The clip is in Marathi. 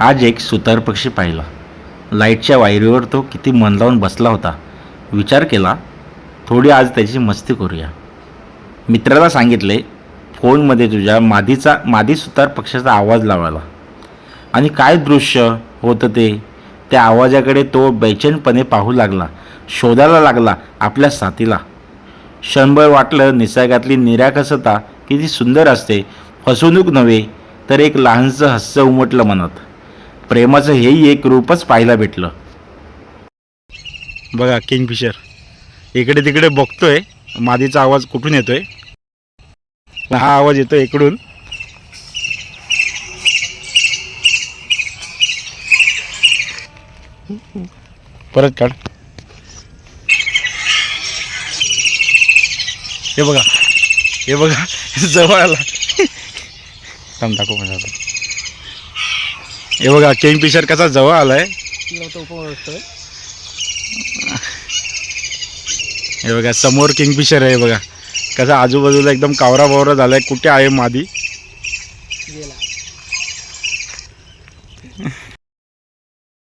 आज एक सुतार पक्षी पाहिला. लाईटच्या वायरीवर तो किती मन लावून बसला होता. विचार केला थोडी आज त्याची मस्ती करूया. मित्राला सांगितले फोनमध्ये तुझ्या मादीचा मादी सुतार पक्षाचा आवाज लावायला. आणि काय दृश्य होतं ते? त्या आवाजाकडे तो बेचैनपणे पाहू लागला. शोधायला लागला आपल्या साथीला. क्षणभर वाटलं निसर्गातली निराकसता किती सुंदर असते. फसवणूक नव्हे तर एक लहानसं हास्य उमटलं मनात. प्रेमाचं हेही एक रूपच पाहायला भेटलं. बघा किंगफिशर. इकडे तिकडे बघतोय मादीचा आवाज कुठून येतोय? हा आवाज येतो इकडून. परत काढ. हे बघा हे बघा जवळ आला. थांब दाखव म्हणजे हे बघा किंगफिशर कसा जवळ आलाय. हे बघा समोर किंगफिशर आहे बघा. कसा आजूबाजूला एकदम कावरा बावरा झालाय. कुठे आहे मादी?